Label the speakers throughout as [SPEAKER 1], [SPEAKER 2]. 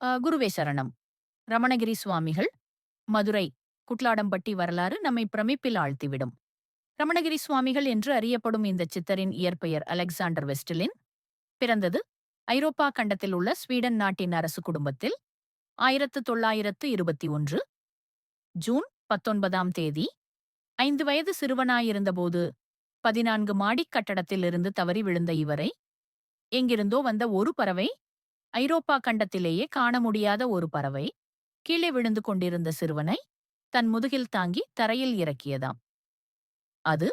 [SPEAKER 1] குருவே சரணம். ரமணகிரி சுவாமிகள் மதுரை குட்லாடம்பட்டி வரலாறு நம்மை பிரமிப்பில் ஆழ்த்திவிடும். ரமணகிரி சுவாமிகள் என்று அறியப்படும் இந்த சித்தரின் இயற்பெயர் அலெக்சாண்டர் வெஸ்டலின் பிறந்தது ஐரோப்பா கண்டத்தில் உள்ள ஸ்வீடன் நாட்டின் அரசு குடும்பத்தில் ஆயிரத்து தொள்ளாயிரத்து இருபத்தி ஒன்று ஜூன் பத்தொன்பதாம் தேதி ஐந்து வயது சிறுவனாயிருந்தபோது பதினான்கு மாடிக் கட்டடத்திலிருந்து தவறி விழுந்த இவரை எங்கிருந்தோ வந்த ஒரு பறவை ஐரோப்பா கண்டத்திலேயே காண முடியாத ஒரு பறவை. கீழே விழுந்து கொண்டிருந்த சிறுவனை தன் முதுகில் தாங்கி தரையில் இறக்கியதாம். அது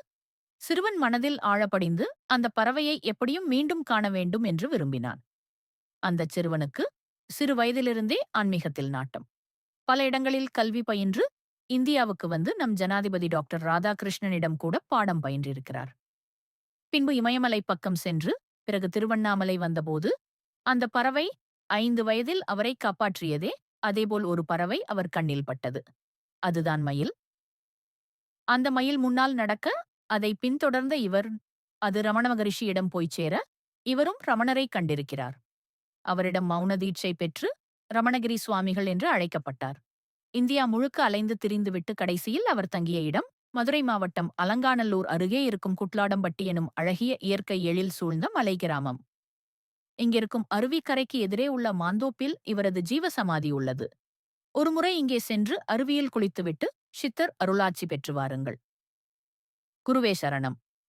[SPEAKER 1] சிறுவன் மனதில் ஆழப்படிந்து அந்த பறவையை எப்படியும் மீண்டும் காண வேண்டும் என்று விரும்பினான். அந்தச் சிறுவனுக்கு சிறு வயதிலிருந்தே ஆன்மீகத்தில் நாட்டம். பல இடங்களில் கல்வி பயின்று இந்தியாவுக்கு வந்து நம் ஜனாதிபதி டாக்டர் ராதாகிருஷ்ணனிடம் கூட பாடம் பயின்றிருக்கிறார். பின்பு இமயமலை பக்கம் சென்று பிறகு திருவண்ணாமலை வந்தபோது அந்த பறவை ஐந்து வயதில் அவரை காப்பாற்றியதே அதேபோல் ஒரு பறவை அவர் கண்ணில் பட்டது. அதுதான் மயில். அந்த மயில் முன்னால் நடக்க அதை பின்தொடர்ந்த இவர் அது ரமண மகரிஷியிடம் போய்ச் சேர இவரும் ரமணரை கண்டிருக்கிறார். அவரிடம் மௌன தீட்சை பெற்று ரமணகிரி சுவாமிகள் என்று அழைக்கப்பட்டார். இந்தியா முழுக்க அலைந்து திரிந்துவிட்டு கடைசியில் அவர் தங்கிய இடம் மதுரை மாவட்டம் அலங்காநல்லூர் அருகே இருக்கும் குட்லாடம்பட்டி எனும் அழகிய இயற்கை எழில் சூழ்ந்த மலை கிராமம். இங்கிருக்கும் அருவிக்கரைக்கு எதிரே உள்ள மாந்தோப்பில் இவரது ஜீவசமாதி உள்ளது. ஒருமுறை இங்கே சென்று அருவியில் குளித்துவிட்டு சித்தர் அருளாட்சி பெற்று வாருங்கள். குருவே சரணம்.